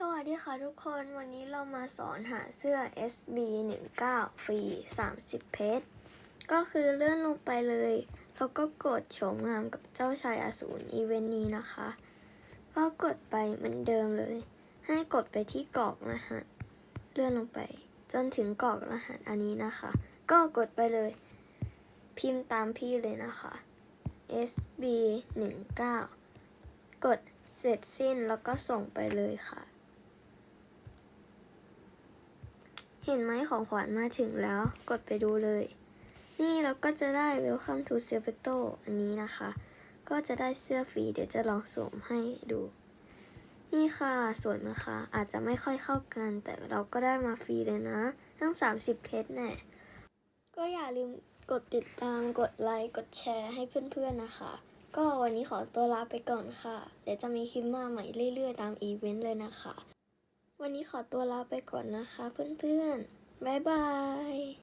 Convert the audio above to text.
สวัสดีค่ะทุกคน วันนี้เรามาสอนหาเสื้อ SB 1 9ฟรี 30 เพชร ก็คือเลื่อนลงไปเลย แล้วก็กดโฉมงามกับเจ้าชายอสูรอีเวนต์นี้นะคะ ก็กดไปเหมือนเดิมเลย ให้กดไปที่กรอกรหัส เลื่อนลงไป จนถึงกรอกรหัสอันนี้นะคะ ก็กดไปเลย พิมพ์ตามพี่เลยนะคะ SB 1 9กดเสร็จสิ้นแล้วก็ส่งไปเลยค่ะ เห็นไหมของขวัญมาถึงแล้ว กดไปดูเลย นี่เราก็จะได้ Welcome to s e p e t o อันนี้นะคะ ก็จะได้เสื้อฟรีเดี๋ยวจะลองสวมให้ดู นี่ค่ะสวยไหมคะอาจจะไม่ค่อยเข้ากัน แต่เราก็ได้มาฟรีเลยนะ ทั้ง 30 เพชรแน่ก็อย่าลืมกดติดตามกดไลค์กดแชร์ให้เพื่อนๆนะคะ ก็วันนี้ขอตัวลาไปก่อนค่ะ เดี๋ยวจะมีคลิปมาใหม่เรื่อยๆ ตามอีเวนต์เลยนะคะ วันนี้ขอตัวลาไปก่อนนะคะเพื่อนๆ บ๊ายบาย